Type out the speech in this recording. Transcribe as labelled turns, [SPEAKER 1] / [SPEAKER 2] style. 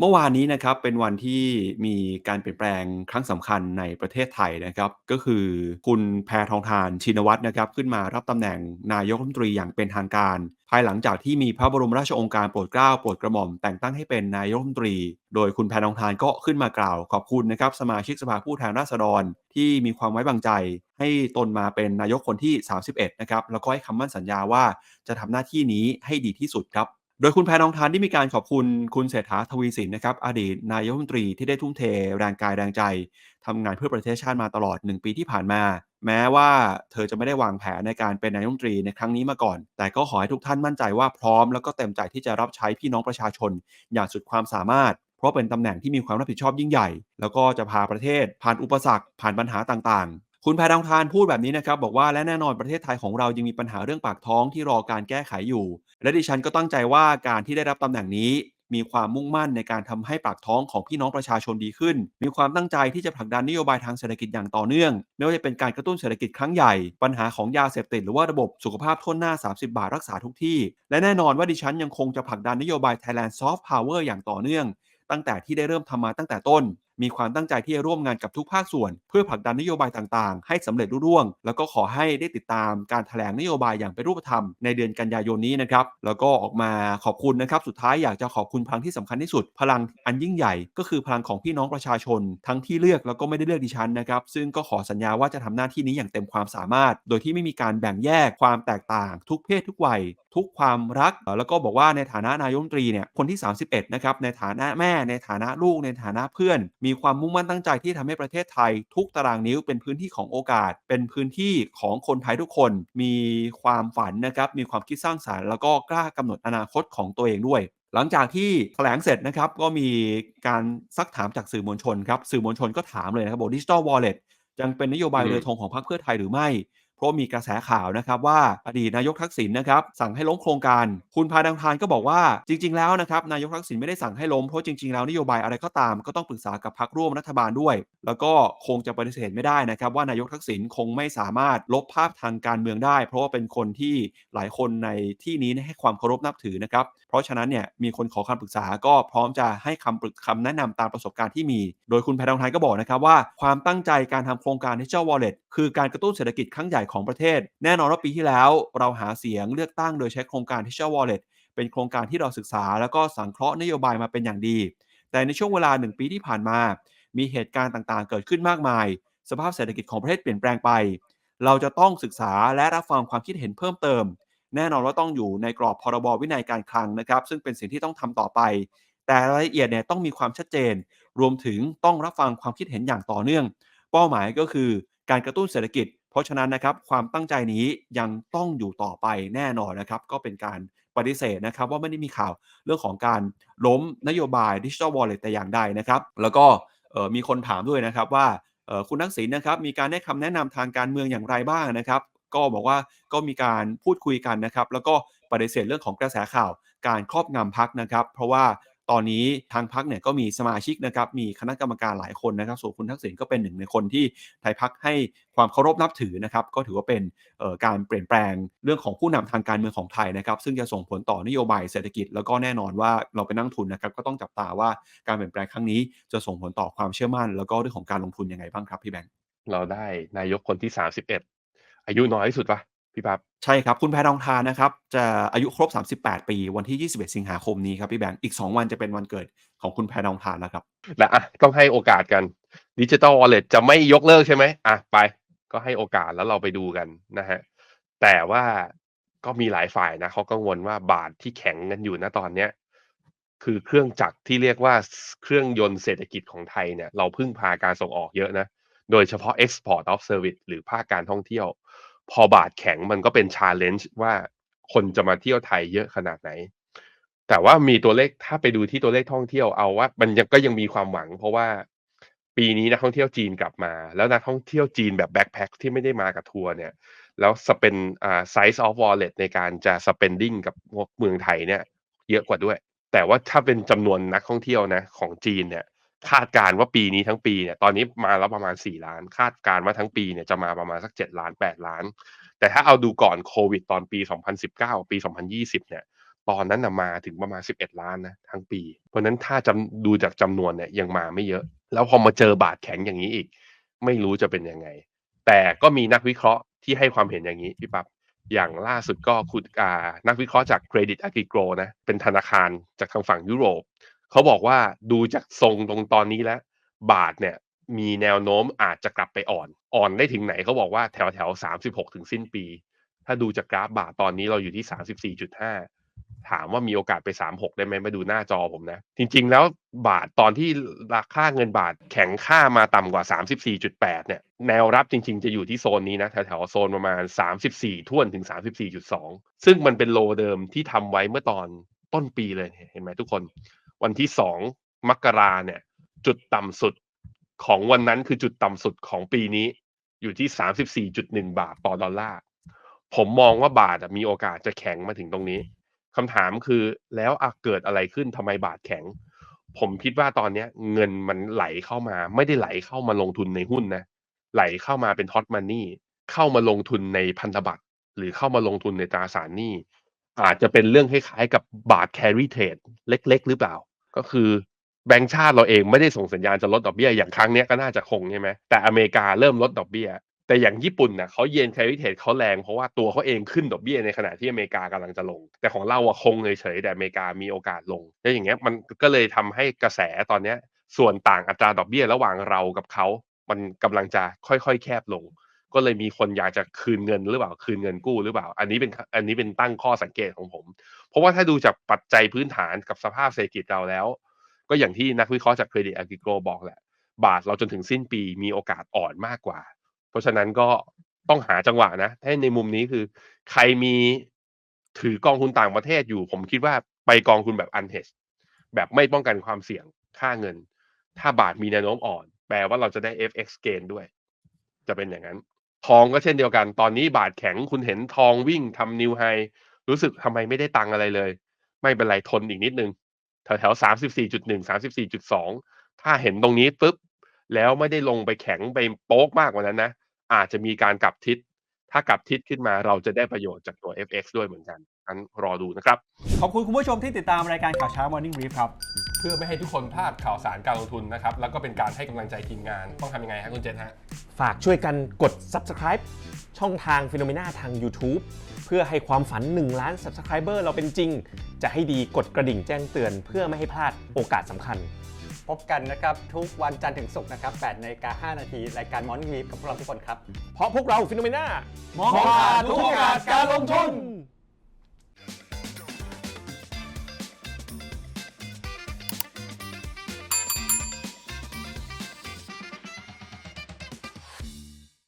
[SPEAKER 1] เมื่อวานนี้นะครับเป็นวันที่มีการเปลี่ยนแปลงครั้งสำคัญในประเทศไทยนะครับ ก็คือคุณแพทองธารชินวัตรนะครับ ขึ้นมารับตำแหน่งนายกรัฐมนตรีอย่างเป็นทางการ ภายหลังจากที่มีพระบรมราชองค์การโปรดเกล้าโปรดกระหม่อมแต่งตั้งให้เป็นนายกรัฐมนตรี โดยคุณแพทองธารก็ขึ้นมากล่าวขอบคุณนะครับ สมาชิกสภาผู้แทนราษฎรที่มีความไว้วางใจ ให้ตนมาเป็นนายกคนที่ 31 นะครับแล้วก็ให้คำมั่นสัญญาว่าจะทำหน้าที่นี้ให้ดีที่สุดครับ โดยคุณแพทองทานได้มีการขอบคุณคุณเศรษฐาทวีสินนะครับอดีตนายกรัฐมนตรีที่ได้ทุ่มเทแรงกายแรงใจทำงานเพื่อประเทศชาติมาตลอด 1 ปีที่ผ่านมา แม้ว่าเธอจะไม่ได้วางแผนในการเป็นนายกรัฐมนตรีในครั้งนี้มาก่อน แต่ก็ขอให้ทุกท่านมั่นใจว่าพร้อมแล้วก็เต็มใจที่จะรับใช้พี่น้องประชาชน อย่างสุดความสามารถ เพราะเป็นตำแหน่งที่มีความรับผิดชอบยิ่งใหญ่ แล้วก็จะพาประเทศผ่านอุปสรรคผ่านปัญหาต่างๆ คุณแพทองทานพูดแบบนี้นะครับบอกว่าและแน่นอนประเทศไทยของเรายังมีปัญหาเรื่องปากท้องที่รอการแก้ไขอยู่ และดิฉันก็ตั้งใจว่าการที่ได้รับตำแหน่งนี้ มีความมุ่งมั่นในการทำให้ปากท้องของพี่น้องประชาชนดีขึ้น มีความตั้งใจที่จะผลักดันนโยบายทางเศรษฐกิจอย่างต่อเนื่องไม่ว่าจะเป็นการกระตุ้นเศรษฐกิจครั้งใหญ่ ปัญหาของยาเสพติดหรือว่าระบบสุขภาพทุนหน้า 30 บาทรักษาทุกที่ และแน่นอนว่าดิฉันยังคงจะผลักดันนโยบาย Thailand Soft Power อย่างต่อเนื่อง ตั้งแต่ที่ได้เริ่มทำมาตั้งแต่ต้น มีความตั้งใจที่จะร่วมงานกับทุกภาคส่วน เพื่อผลักดันนโยบายต่างๆ ให้สำเร็จรุ่ร่วง แล้วก็ขอให้ได้ติดตามการถแถลงนโยบายอย่างเป็นรูปธรรมในเดือนกันยายนนี้นะครับแล้วก็ออกมาขอบคุณนะครับสุดท้ายอยากจะขอบคุณพลังที่สำคัญที่สุด พลังอันยิ่งใหญ่ ก็คือพลังของพี่น้องประชาชน ทั้งที่เลือกแล้วก็ไม่ได้เลือกดิฉันนะครับซึ่งก็ขอสัญญาว่าจะทำหน้าที่นี้อย่างเต็มความสามารถ โดยที่ไม่มีการแบ่งแยกความแตกต่าง ทุกเพศทุกวัยทุกความรัก แล้วก็บอกว่าในฐานะนายมนตรีเนี่ยคนที่ 31นะครับในฐานะแม่ในฐานะลูกในฐานะเพื่อนมีความมุ่งมั่นตั้งใจที่ทำให้ประเทศไทย ทุกตารางนิ้วเป็นพื้นที่ของโอกาส เป็นพื้นที่ของคนไทยทุกคน มีความฝันนะครับมีความคิดสร้างสรรค์แล้วก็กล้ากำหนดอนาคตของตัวเองด้วยหลังจากที่แถลงเสร็จนะครับ ก็มีการซักถามจากสื่อมวลชนครับ สื่อมวลชนก็ถามเลยนะครับบอกดิจิทัลวอลเล็ตยังเป็นนโยบายเรือธงของพรรคเพื่อไทยหรือไม่ เพราะมีกระแสข่าวนะครับว่าอดีตนายกทักษิณนะครับสั่งให้ล้มโครงการ คุณพาดังทานก็บอกว่าจริง ๆ แล้วนะครับนายกทักษิณไม่ได้สั่งให้ล้มเพราะจริง ๆ แล้วนโยบายอะไรก็ตามก็ต้องปรึกษากับพรรคร่วมรัฐบาลด้วย แล้วก็คงจะปฏิเสธไม่ได้นะครับว่านายกทักษิณคงไม่สามารถลบภาพทางการเมืองได้ เพราะว่าเป็นคนที่หลายคนในที่นี้ให้ความเคารพนับถือนะครับเพราะฉะนั้นเนี่ยมีคนขอคำปรึกษาก็พร้อมจะให้คำปรึกคำแนะนำตามประสบการณ์ที่มี โดยคุณแพทองทานก็บอกนะครับว่าความตั้งใจการทำโครงการ Digital Wallet คือการกระตุ้นเศรษฐกิจครั้งใหญ่ของประเทศ แน่นอนว่าปีที่แล้วเราหาเสียงเลือกตั้งโดยใช้โครงการ Digital Wallet เป็นโครงการที่เราศึกษา แล้วก็สังเคราะห์นโยบายมาเป็นอย่างดี แต่ในช่วงเวลา 1 ปีที่ผ่านมา มีเหตุการณ์ต่างๆ เกิดขึ้นมากมาย สภาพเศรษฐกิจของประเทศเปลี่ยนแปลงไป เราจะต้องศึกษาและรับฟังความคิดเห็นเพิ่มเติม แน่นอนว่าต้องอยู่ในกรอบพรบวินัยการคลังนะครับ ซึ่งเป็นสิ่งที่ต้องทำต่อไป แต่รายละเอียดเนี่ยต้องมีความชัดเจน รวมถึงต้องรับฟังความคิดเห็นอย่างต่อเนื่อง เป้าหมายก็คือการกระตุ้นเศรษฐกิจ ราะฉะนั้นนะครับความตั้งใจนี้ยังต้องอยู่ต่อไปแน่นอนนะครับ ก็เป็นการปฏิเสธนะครับว่าไม่ได้มีข่าวเรื่องของการล้มนโยบาย Digital Wallet แต่อย่างใดนะครับ แล้วก็มีคนถามด้วยนะครับว่าคุณทักษิณนะครับมีการให้คำแนะนำทางการเมืองอย่างไรบ้างนะครับ ก็บอกว่าก็มีการพูดคุยกันนะครับ แล้วก็ปฏิเสธเรื่องของกระแสข่าวการครอบงำพักนะครับ เพราะว่า ตอนนี้ทางพักเนี่ยก็มีสมาชิกนะครับมีคณะกรรมการหลายคนนะครับส่วนคุณทักษิณก็เป็นหนึ่งในคนที่ไทยพักให้ความเคารพนับถือนะครับก็ถือว่าเป็นการเปลี่ยนแปลงเรื่องของผู้นำทางการเมืองของไทยนะครับซึ่งจะส่งผลต่อนโยบายเศรษฐกิจ แล้วก็แน่นอนว่าเราเป็นนักทุนนะครับก็ต้องจับตาว่าการเปลี่ยนแปลงครั้งนี้ จะส่งผลต่อความเชื่อมั่น แล้วก็เรื่องของการลงทุนยังไงบ้างครับพี่แบงค์
[SPEAKER 2] เราได้นายกคนที่ 31 อายุน้อยที่สุดปะ พี่ปั๊บ
[SPEAKER 1] ใช่ครับ คุณแพทองทานนะครับ จะอายุครบ 38 ปี วันที่ 21 สิงหาคมนี้ครับพี่แบงค์อีก 2 วันจะเป็นวันเกิดของคุณแพทองทานแล้วครับ
[SPEAKER 2] และอะต้องให้โอกาสกันดิจิตอลวอลเล็ตจะไม่ยกเลิกใช่ไหมอะไปก็ให้โอกาสแล้วเราไปดูกันนะฮะแต่ว่าก็มีหลายฝ่ายนะเขากังวลว่าบาทที่แข็งกันอยู่นะตอนเนี้ยคือเครื่องจักรที่เรียกว่าเครื่องยนต์เศรษฐกิจของไทยเนี่ย เราพึ่งพาการส่งออกเยอะนะ โดยเฉพาะ Export of Service หรือภาคการท่องเที่ยว พอบาทแข็งมันก็เป็น challenge ว่าคนจะมาเที่ยวไทยเยอะขนาดไหน แต่ว่ามีตัวเลขถ้าไปดูที่ตัวเลขท่องเที่ยวเอาว่า มันยังก็ยังมีความหวัง เพราะว่าปีนี้นักท่องเที่ยวจีนกลับมา แล้วนักท่องเที่ยวจีนแบบแบ็คแพ็คที่ไม่ได้มากับทัวร์เนี่ย แล้วสเปนอ่า size of wallet ในการจะ spending กับเมืองไทยเนี่ย เยอะกว่าด้วย แต่ว่าถ้าเป็นจำนวนนักท่องเที่ยวนะของจีนเนี่ย คาดการว่าปีนี้ทั้งปีเนี่ยตอนนี้มาแล้วประมาณ 4 ล้าน คาดการว่าทั้งปีเนี่ยจะมาประมาณสัก 7 ล้าน 8 ล้าน แต่ถ้าเอาดูก่อนโควิดตอนปี 2019 ปี 2020 เนี่ยตอนนั้นนะมาถึงประมาณ 11 ล้านนะทั้งปี เพราะนั้นถ้าจำดูจากจำนวนเนี่ยยังมาไม่เยอะ แล้วพอมาเจอบาทแข็งอย่างนี้อีก ไม่รู้จะเป็นยังไง แต่ก็มีนักวิเคราะห์ที่ให้ความเห็นอย่างนี้พี่ปั๊บอย่างล่าสุดก็คุณอ่านักวิเคราะห์จากเครดิต Agricole นะเป็นธนาคารจากทางฝั่งยุโรป เขาบอกว่าดูจากทรงตรงตอนนี้แล้ว บาทเนี่ยมีแนวโน้มอาจจะกลับไปอ่อน อ่อนได้ถึงไหนเขาบอกว่าแถวแถวสามสิบหกถึงสิ้นปี ถ้าดูจากกราฟบาทตอนนี้เราอยู่ที่สามสิบสี่จุดห้าถามว่ามีโอกาสไปสามหกได้ไหมมาดูหน้าจอผมนะ จริง ๆ แล้วบาทตอนที่ราคาเงินบาทแข็งค่ามาต่ำกว่าสามสิบสี่จุดแปดเนี่ย แนวรับจริง ๆ จะอยู่ที่โซนนี้นะ แถวแถวๆโซนประมาณสามสิบสี่ท่วนถึงสามสิบสี่จุดสองซึ่งมันเป็นโลเดิมที่ทำไว้เมื่อตอนต้นปีเลยเห็นไหมทุกคน วันที่สองมกราเนี่ย จุดต่ำสุดของวันนั้นคือจุดต่ำสุดของปีนี้อยู่ที่34.1บสี่จุดหนึ่งบาทต่อดอลลาร์ผมมองว่าบาทมีโอกาสจะแข็งมาถึงตรงนี้คำถามคือแล้วอเกิดอะไรขึ้นทำไมบาทแข็ง ผมคิดว่าตอนนี้เงินมันไหลเข้ามา ไม่ได้ไหลเข้ามาลงทุนในหุ้นนะ ไหลเข้ามาเป็นฮอตมันนี่เข้ามาลงทุนในพันธบัตรหรือเข้ามาลงทุนในตราสารหนี้ อาจจะเป็นเรื่องคล้ายๆกับบาทแครีเทรดเล็ก ๆ หรือเปล่า ก็คือแบงก์ชาติเราเองไม่ได้ส่งสัญญาณจะลดดอกเบี้ยอย่างครั้งนี้ก็น่าจะคงใช่ไหมแต่อเมริกาเริ่มลดดอกเบี้ย แต่อย่างญี่ปุ่นน่ะเขาเย็นแคริเทดเขาแรงเพราะว่าตัวเขาเองขึ้นดอกเบี้ยในขณะที่อเมริกากำลังจะลง แต่ของเราอะคงเฉยๆแต่อเมริกามีโอกาสลงแล้วอย่างเงี้ยมันก็เลยทำให้กระแสตอนเนี้ยส่วนต่างอัตราดอกเบี้ยระหว่างเรากับเขา มันกำลังจะค่อยๆ แคบลง ก็เลยมีคนอยากจะคืนเงินหรือเปล่าคืนเงินกู้หรือเปล่า อันนี้เป็นอันนี้เป็นตั้งข้อสังเกตของผม เพราะว่าถ้าดูจากปัจจัยพื้นฐานกับสภาพเศรษฐกิจเราแล้ว ก็อย่างที่นักวิเคราะห์จากเครดิตอากิโกบอกแหละ บาทเราจนถึงสิ้นปีมีโอกาสอ่อนมากกว่า เพราะฉะนั้นก็ต้องหาจังหวะนะถ้าในมุมนี้คือ ใครมีถือกองทุนต่างประเทศอยู่ ผมคิดว่าไปกองทุนแบบ unhedged แบบไม่ป้องกันความเสี่ยงค่าเงิน ถ้าบาทมีแนวโน้มอ่อน แปลว่าเราจะได้ FX gain ด้วย จะเป็นอย่างนั้น ทองก็เช่นเดียวกัน ตอนนี้บาทแข็งคุณเห็นทองวิ่งทำนิวไฮรู้สึกทำไมไม่ได้ตังอะไรเลย ไม่เป็นไรทนอีกนิดนึง แถวแถวสามสิบสี่จุดหนึ่งสามสิบสี่จุดสองถ้าเห็นตรงนี้ปุ๊บ แล้วไม่ได้ลงไปแข็งไปโป๊กมากกว่านั้นนะ อาจจะมีการกลับทิศ ถ้ากลับทิศขึ้นมาเราจะได้ประโยชน์จากตัว FX ด้วยเหมือนกันงั้นรอดูนะครับ
[SPEAKER 3] ขอบคุณคุณผู้ชมที่ติดตามรายการข่าวเช้า Morning Brief ครับ
[SPEAKER 2] เพื่อไม่ให้ทุกคนพลาดข่าวสารการลงทุนนะครับ แล้วก็เป็นการให้กำลังใจทีมงาน ต้องทำยังไงฮะคุณเจนฮะ
[SPEAKER 4] ฝากช่วยกันกด subscribe ช่องทาง p h e n o m e n a ทาง YouTube เพื่อให้ความฝัน 1 ล้าน subscriber เราเป็นจริง จะให้ดีกดกระดิ่งแจ้งเตือน เพื่อไม่ให้พลาดโอกาสสำคัญ
[SPEAKER 3] พบกันนะครับ ทุกวันจันทร์ถึงศุกร์นะครับ8นาฬิกา5นาทีรายการ Morning Brief กับพวกเราทุกคนครับ
[SPEAKER 4] เพราะพวกเรา p h e n o m e n a
[SPEAKER 3] มองผ่านทุกโอกาสการลงทุน